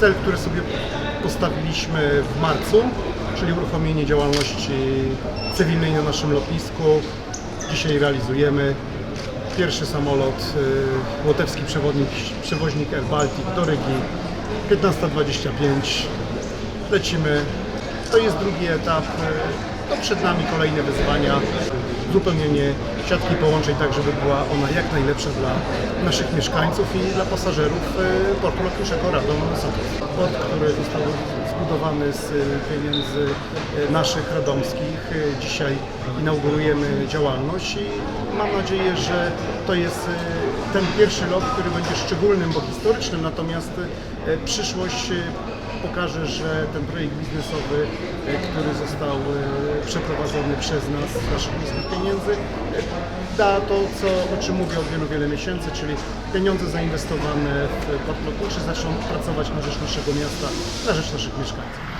cel, który sobie postawiliśmy w marcu, czyli uruchomienie działalności cywilnej na naszym lotnisku. Dzisiaj realizujemy pierwszy samolot, y, łotewski przewoźnik Air Baltic do Rygi, 15.25. Lecimy. To jest drugi etap. y, To przed nami kolejne wyzwania. Uzupełnienie siatki połączeń tak, żeby była ona jak najlepsza dla naszych mieszkańców i dla pasażerów y, portu lotniczego Radom Satów. Port, który został zbudowany z y, pieniędzy y, naszych radomskich. Dzisiaj inaugurujemy działalność i mam nadzieję, że to jest ten pierwszy lot, który będzie szczególnym, bo historycznym, natomiast przyszłość pokaże, że ten projekt biznesowy, e, który został e, przeprowadzony przez nas z naszych niskich pieniędzy, e, da to, co, o czym mówię od wielu, wielu miesięcy, czyli pieniądze zainwestowane w port lotniczy zaczną pracować na rzecz naszego miasta, na rzecz naszych mieszkańców.